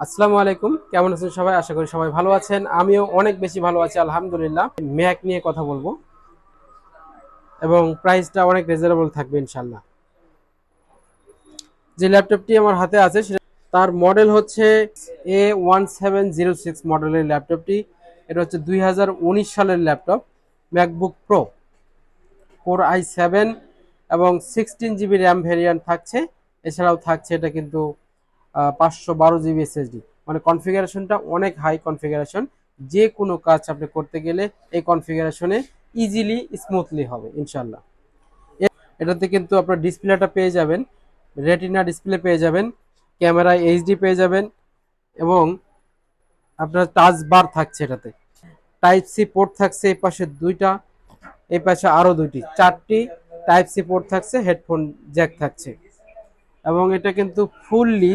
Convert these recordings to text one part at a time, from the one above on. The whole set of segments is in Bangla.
আসসালামু আলাইকুম। কেমন আছেন সবাই? আশা করি সবাই ভালো আছেন। আমিও অনেক বেশি ভালো আছি, আলহামদুলিল্লাহ। ম্যাক নিয়ে কথা বলব। এবং প্রাইসটা অনেক রিজনেবল থাকবে ইনশাল্লাহ যে ল্যাপটপটি আমার হাতে আছে, সেটা তার মডেল হচ্ছে A one seven zero six মডেলের ল্যাপটপটি। এটা হচ্ছে দুই হাজার উনিশ সালের laptop MacBook Pro four I seven এবং সিক্সটিন জিবি র্যাম ভ্যারিয়েন্ট থাকছে। এছাড়াও থাকছে এটা কিন্তু পাঁচশো বারো জিবি এসএসডি মানে কনফিগারেশনটা অনেক হাই কনফিগারেশন। যে কোনো কাজ আপনি করতে গেলে এই কনফিগারেশনে ইজিলি স্মুথলি হবে ইনশাল্লাহ এটাতে কিন্তু আপনার ডিসপ্লেটা পেয়ে যাবেন রেটিনা ডিসপ্লে পেয়ে যাবেন, ক্যামেরায় এইচডি পেয়ে যাবেন এবং আপনার টাচ বার থাকছে এটাতে। টাইপ সি পোর্ট থাকছে এই পাশে দুইটা, এই পাশে আরও দুইটি, চারটি টাইপ সি পোর্ট থাকছে হেডফোন জ্যাক থাকছে। এবং এটা কিন্তু fully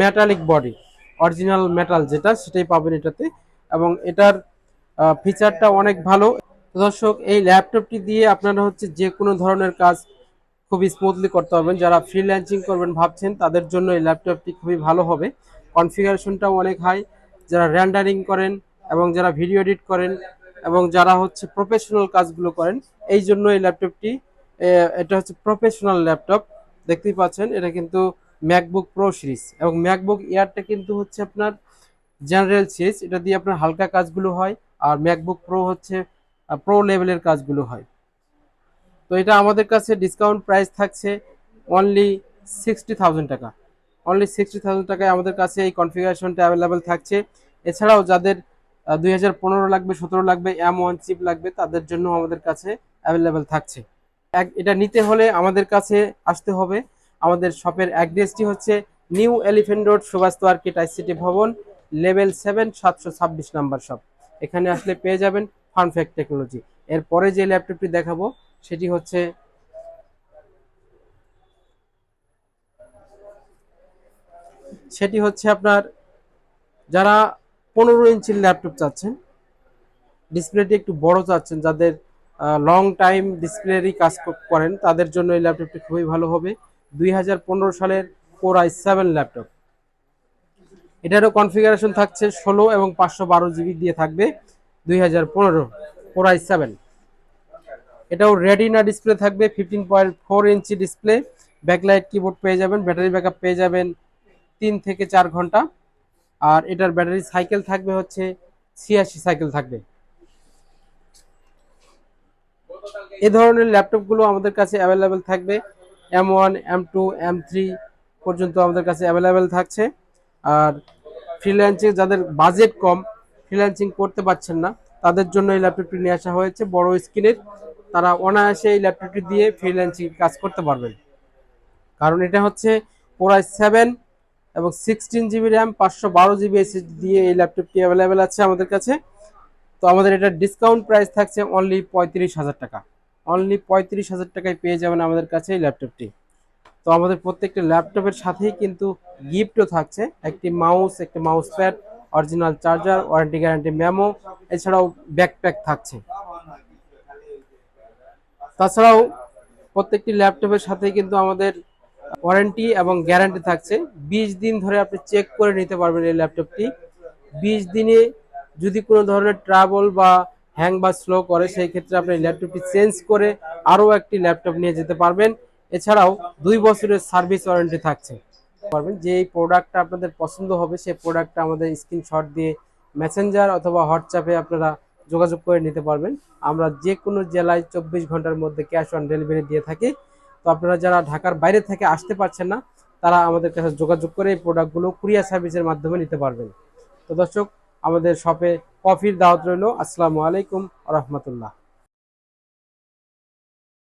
metallic body original metal যেটা, সেটাই পাবেন এটাতে। এবং এটার ফিচারটা অনেক ভালো। দর্শক, এই ল্যাপটপটি দিয়ে আপনারা হচ্ছে যে কোনো ধরনের কাজ খুবই স্মুথলি করতে পারবেন। যারা ফ্রিল্যান্সিং করবেন ভাবছেন, তাদের জন্য এই ল্যাপটপটি খুবই ভালো হবে। কনফিগারেশনটাও অনেক হাই যারা র্যান্ডারিং করেন এবং যারা ভিডিও এডিট করেন এবং যারা হচ্ছে প্রফেশনাল কাজগুলো করেন, এই জন্য এই ল্যাপটপটি এটা হচ্ছে প্রফেশনাল ল্যাপটপ দেখতেই পাচ্ছেন, এটা কিন্তু ম্যাকবুক প্রো সিরিজ এবং ম্যাকবুক এয়ারটা কিন্তু হচ্ছে আপনার জেনারেল সিরিজ এটা দিয়ে আপনার হালকা কাজগুলো হয় আর ম্যাকবুক প্রো হচ্ছে প্রো লেভেলের কাজগুলো হয়। তো এটা আমাদের কাছে ডিসকাউন্ট প্রাইস থাকছে অনলি সিক্সটি থাউজেন্ড টাকা। অনলি সিক্সটি থাউজেন্ড টাকায় আমাদের কাছে এই কনফিগারেশনটা অ্যাভেলেবেল থাকছে। এছাড়াও যাদের দুই হাজার পনেরো লাগবে, সতেরো লাগবে এম ওয়ান চিপ লাগবে, তাদের জন্য আমাদের কাছে অ্যাভেলেবেল থাকছে। এটা নিতে হলে আমাদের কাছে আসতে হবে আমাদের শপের অ্যাড্রেসটি হচ্ছে নিউ এলিফেন্ট রোড, সুভাষ আর্কিট আইসিটি ভবন, লেভেল সেভেন, সাতশো ছাব্বিশ নাম্বার শপ। এখানে আসলে পেয়ে যাবেন ফানফ্যাক্ট টেকনোলজি। এরপরে যে ল্যাপটপটি দেখাবো, সেটি হচ্ছে সেটি হচ্ছে আপনার যারা পনেরো ইঞ্চির ল্যাপটপ চাচ্ছেন, ডিসপ্লেটি একটু বড় চাচ্ছেন, যাদের লং টাইম ডিসপ্লেরই কাজ করেন, তাদের জন্য এই ল্যাপটপটি খুবই ভালো হবে। দুই হাজার পনেরো সালের কোর আই সেভেন ল্যাপটপ। এটারও কনফিগারেশন থাকছে ষোলো এবং পাঁচশো বারো জিবি দিয়ে থাকবে দুই হাজার পনেরো কোর আই সেভেন। এটাও রেডিনা ডিসপ্লে থাকবে, fifteen point four inch display, backlight keyboard পেয়ে যাবেন, ব্যাটারি ব্যাকআপ পেয়ে যাবেন তিন থেকে চার ঘণ্টা। আর এটার ব্যাটারি সাইকেল থাকবে হচ্ছে ছিয়াশি সাইকেল থাকবে। এ ধরনের ল্যাপটপগুলো আমাদের কাছে অ্যাভেলেবেল থাকবে। M one M two M three পর্যন্ত আমাদের কাছে অ্যাভেলেবেল থাকছে। আর ফ্রিল্যান্সিং যাদের বাজেট কম ফ্রিল্যান্সিং করতে পারছেন না, তাদের জন্য এই ল্যাপটপটি নিয়ে আসা হয়েছে। বড় স্ক্রিনের তারা অনায়াসে এই ল্যাপটপটি দিয়ে ফ্রিল্যান্সিং কাজ করতে পারবেন। কারণ এটা হচ্ছে কোরাই সেভেন এবং সিক্সটিন জিবি র্যাম পাঁচশো বারো জিবি এসএসডি দিয়ে এই ল্যাপটপটি অ্যাভেলেবেল আছে আমাদের কাছে। তো আমাদের এটা ডিসকাউন্ট প্রাইস থাকছে অনলি পঁয়ত্রিশ হাজার টাকা। অনলি পঁয়ত্রিশ হাজার টাকায় পেয়ে যাবেন আমাদের কাছে এই ল্যাপটপটি তো আমাদের প্রত্যেকটা ল্যাপটপের সাথেই কিন্তু গিফটও থাকছে। একটি মাউস একটি mouse pad original charger warranty guarantee memo এছাড়াও ব্যাকপ্যাক থাকছে। তাছাড়াও প্রত্যেকটি ল্যাপটপের সাথে কিন্তু আমাদের ওয়ারেন্টি এবং গ্যারান্টি থাকছে। বিশ দিন ধরে আপনি চেক করে নিতে পারবেন এই ল্যাপটপটি বিশ দিনে যদি কোনো ধরনের ট্রাবল বা হ্যাং বা স্লো করে, সেই ক্ষেত্রে আপনি ল্যাপটপটি চেঞ্জ করে আরও একটি ল্যাপটপ নিয়ে যেতে পারবেন। এছাড়াও দুই বছরের সার্ভিস ওয়ারেন্টি থাকছে। পারবেন যে এই প্রোডাক্টটা আপনাদের পছন্দ হবে, সেই প্রোডাক্টটা আমাদের স্ক্রিনশট দিয়ে মেসেঞ্জার অথবা হোয়াটসঅ্যাপে আপনারা যোগাযোগ করে নিতে পারবেন। আমরা যে কোনো জেলায় চব্বিশ ঘণ্টার মধ্যে ক্যাশ অন ডেলিভারি দিয়ে থাকি। তো আপনারা যারা ঢাকার বাইরে থেকে আসতে পারছেন না, তারা আমাদের কাছে যোগাযোগ করে এই প্রোডাক্টগুলো কুরিয়ার সার্ভিসের মাধ্যমে নিতে পারবেন। তো দর্শক, আমাদের শপে কফির দাওয়াত রইল। আসসালামু আলাইকুম রহমতুল্লাহ।